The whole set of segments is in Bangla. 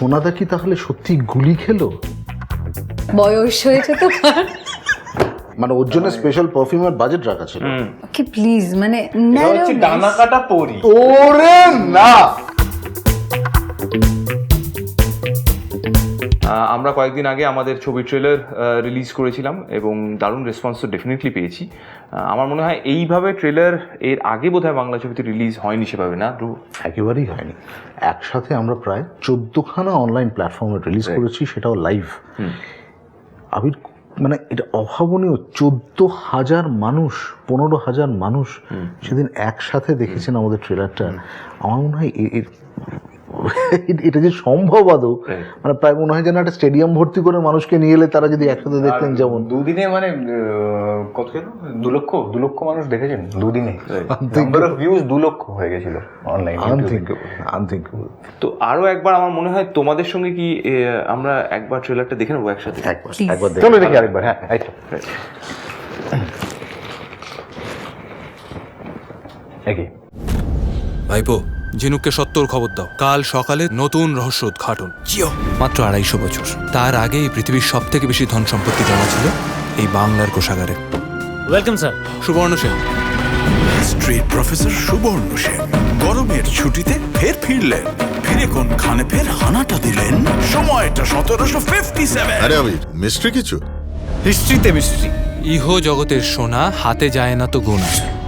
সোনাদা কি তাহলে সত্যি গুলি খেলো? বয়স হয়েছে তো মানে ওর জন্য স্পেশাল পারফিউমের বাজেট রাখা ছিল। ওকে প্লিজ মানে না হচ্ছে ডানা কাটা পরি। ওরে না! আমরা কয়েকদিন আগে আমাদের ছবি ট্রেলার রিলিজ করেছিলাম এবং দারুণ রেসপন্স তো ডেফিনেটলি পেয়েছি। আমার মনে হয় এইভাবে ট্রেলার এর আগে বোধহয় বাংলা ছবিতে রিলিজ হয়নি সেভাবে না? একেবারেই হয়নি। একসাথে আমরা প্রায় চোদ্দখানা অনলাইন প্ল্যাটফর্মে রিলিজ করেছি সেটাও লাইভ আবির মানে এটা অভাবনীয় চোদ্দ হাজার মানুষ পনেরো হাজার মানুষ সেদিন একসাথে দেখেছেন আমাদের ট্রেলারটা আমার মনে হয় এর- এটা যে সম্ভব আদৌ? মানে প্রায় মনে হয় যেন একটা স্টেডিয়াম ভর্তি করে মানুষকে নিয়ে এলে তারা যদি একসাথে দেখতেন যেমন। দুদিনে মানে কত কেন দু লক্ষ দু লক্ষ মানুষ দেখেছেন দুদিনে? নাম্বার অফ ভিউজ দু লক্ষ হয়ে গেছিল অনলাইন আনথিঙ্কেবল তো আরও একবার আমার মনে হয় তোমাদের সঙ্গে কি আমরা একবার ট্রেলারটা দেখে নেব একসাথে? একবার একবার চলো দেখি আরেকবার হ্যাঁ একই ভাইপো ঝিনুককে সত্তর খবর দাও। কাল সকালে নতুন রহস্য উদ্ঘাটন। মাত্র আড়াইশো বছর। তার আগে এই পৃথিবীর সব থেকে বেশি ধন সম্পত্তি জানা ছিল এই বাংলার কোষাগারে। Welcome sir. Subarna Sen. Street professor সুবর্ণ সেন গরমের ছুটিতে ফের ফিরলেন। ফিরে কোন খানে ফের হানাটা দিলেন? সময়টা সতেরোশো ফিফটি সেভেন আরে আবির মিস্ট্রি কিছু? হিস্ট্রিতে মিস্ট্রি ইহ জগতের সোনা হাতে যায় না তো গোনা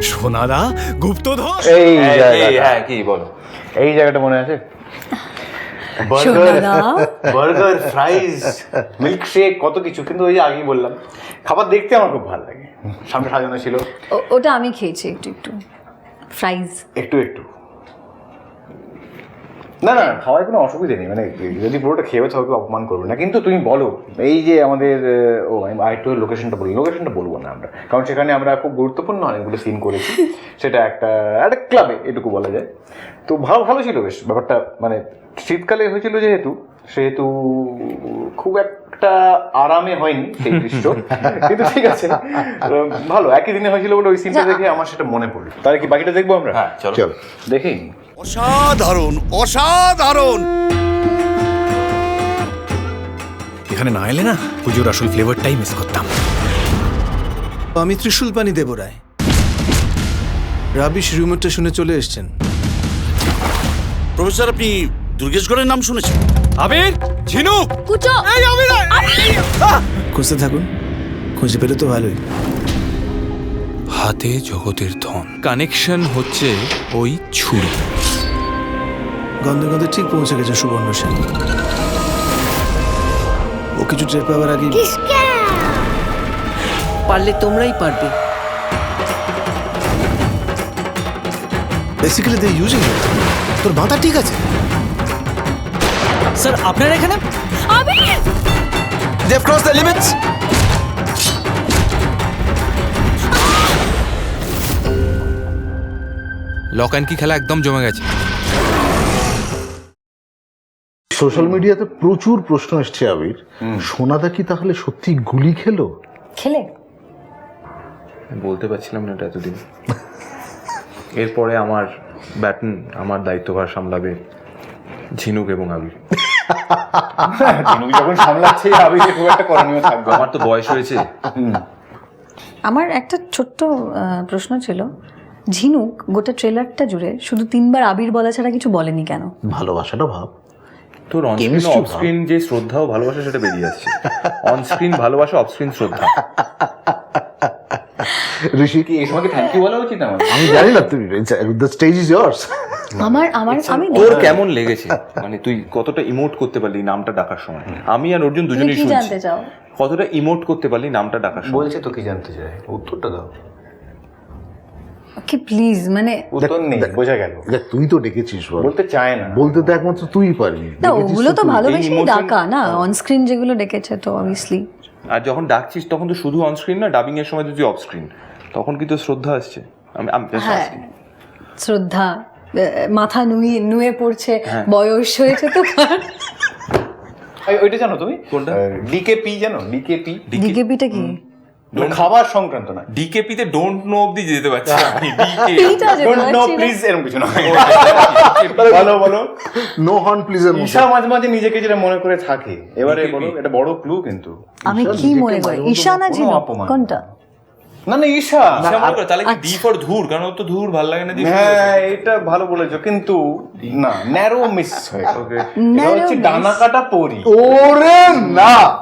সোনাদা গুপ্তধর। এই জায়গাটা। হ্যাঁ কি বলো? এই জায়গাটা মনে আছে? সোনাদা বার্গার ফ্রাইজ মিল্কশেক কত কিছু। কিন্তু ওই যে আগেই বললাম খাবার দেখতে আমার খুব ভালো লাগে। সামনে সাজানো ছিল। ও- ওটা আমি খেয়েছি একটু একটু। ফ্রাইজ একটু একটু। না না খাওয়ার কোনো অসুবিধা নেই। মানে যদি পুরোটা খেয়ে কাউকে অপমান করব না কিন্তু তুমি বলো এই যে আমাদের ও আমি আরেকটু লোকেশনটা বলি লোকেশনটা বলব না আমরা। কারণ সেখানে আমরা খুব গুরুত্বপূর্ণ অনেকগুলো সিন করেছি। সেটা একটা একটা ক্লাবে এটুকু বলা যায়। তো ভালো ভালো ছিল বেশ ব্যাপারটা মানে শীতকালে হয়েছিল যেহেতু সেহেতু খুব একটা আরামে হয়নি সেই দৃশ্য। কিন্তু ঠিক আছে ভালো একই দিনে হয়েছিল বলে ওই সিনটা দেখে আমার সেটা মনে পড়ল। তাহলে কি বাকিটা দেখব আমরা? হ্যাঁ চলো চল। দেখি। অসাধারণ অসাধারণ। এখানে না এলে না পুজোর আসল ফ্লেভারটাই মিস করতাম। আমি ত্রিশুল পানি দেব রায়। রাবিশ রিউমারটা শুনে চলে এসেছেন। প্রফেসর আপনি দুর্গেশগড়ের নাম শুনেছেন? আবির ঝিনুক কুচো! এই আবির! খুঁজতে থাকুন। খুঁজে পেলে তো ভালোই। হাতে জগতের ধন। কানেকশন হচ্ছে ওই ছুরি। গন্ধে গন্ধে ঠিক পৌঁছে গেছে সুবর্ণ সেন। ও কিছু টের পাওয়ার আগে পারলে তোমরাই পারবে। বেসিক্যালি দে ইউজিং তোর মাথা ঠিক আছে? স্যার আপনারা এখানে they have cross the limits lock and কি খেলা একদম জমে গেছে। সোশ্যাল মিডিয়াতে প্রচুর প্রশ্ন এসছে আবির। সোনাদা কি তাহলে সত্যি গুলি খেলো? খেলে। বলতে পারছিলাম না এটা এতদিন। এরপরে আমার ব্যাটন আমার দায়িত্বভার সামলাবে ঝিনুক এবং আবির। যখন সামলাচ্ছে আবির খুব একটা করণীয় থাকবে আমার তো বয়স হয়েছে। আমার একটা ছোট্ট প্রশ্ন ছিল ঝিনুক গোটা ট্রেলারটা জুড়ে শুধু তিনবার আবির বলা ছাড়া কিছু বলেনি কেন? ভালোবাসাটা ভাব। তোর on screen Chemistry off screen যে শ্রদ্ধা ও ভালোবাসা সেটা বেরিয়ে যাচ্ছে অন স্ক্রিন ভালোবাসা অফ স্ক্রিন শ্রদ্ধা। ঋষি কি এই থ্যাংক ইউ বলা উচিত আমার? আমি জানি না তুমি দ্য স্টেজ ইজ ইয়ার্স আমার আমার আমি তোর কেমন লেগেছে? মানে তুই কতটা ইমোট করতে পারলি নামটা ডাকার সময়? আমি আর অর্জুন তুমি দুজনেই শুনছি। জানতে চাও? কতটা ইমোট করতে পারলি নামটা ডাকার সময়? বলছে তো কি জানতে চাই উত্তরটা দাও। ওকে প্লিজ মানে উত্তর নেই বোঝা গেল। দেখ তুই তো ডেকেছিস বল। বলতে চায় না। বলতে তো একমাত্র তুই পারবি। না ওগুলো তো তুই। ভালোবেসেই ডাকা না? অন স্ক্রিন যেগুলো ডেকেছে তো অবভিয়াসলি আর যখন ডাকছিস তখন তো শুধু অন স্ক্রিন না ডাবিং এর সময় তুই অফ স্ক্রিন তখন কি তো শ্রদ্ধা আসছে। আমি আমি হ্যাঁ। শ্রদ্ধা মাথা নুয়ে নুয়ে পড়ছে হ্যাঁ। বয়স হয়েছে তো ওইটা জানো তুমি? কোনটা? ডিকেপি জানো? ডিকেপি ডিকেপিটা কি? খাবার সংক্রান্ত না ডিকেপি তে ডোন্ট নো যেতে পারছি আমি ডোন্ট নো। প্লিজ এরকম কিছু না বলো বলো। নো হর্ন মধ্যে। ঈশা মাঝে মাঝে নিজেকে যেটা মনে করে থাকে এবারে বলো এটা বড় ক্লু কিন্তু। আমি কি মনে করি? ঝিনুক অপমান। কোনটা? না না ঈশা। করে, তাহলে কি। ডি ফর ধুর? কারণ তো ধুর ভালো লাগে না হ্যাঁ এটা ভালো বলেছ কিন্তু না ন্যারো মিস হয়ে গেল। এটা হচ্ছে ডানা কাটা পরি। ওরে না!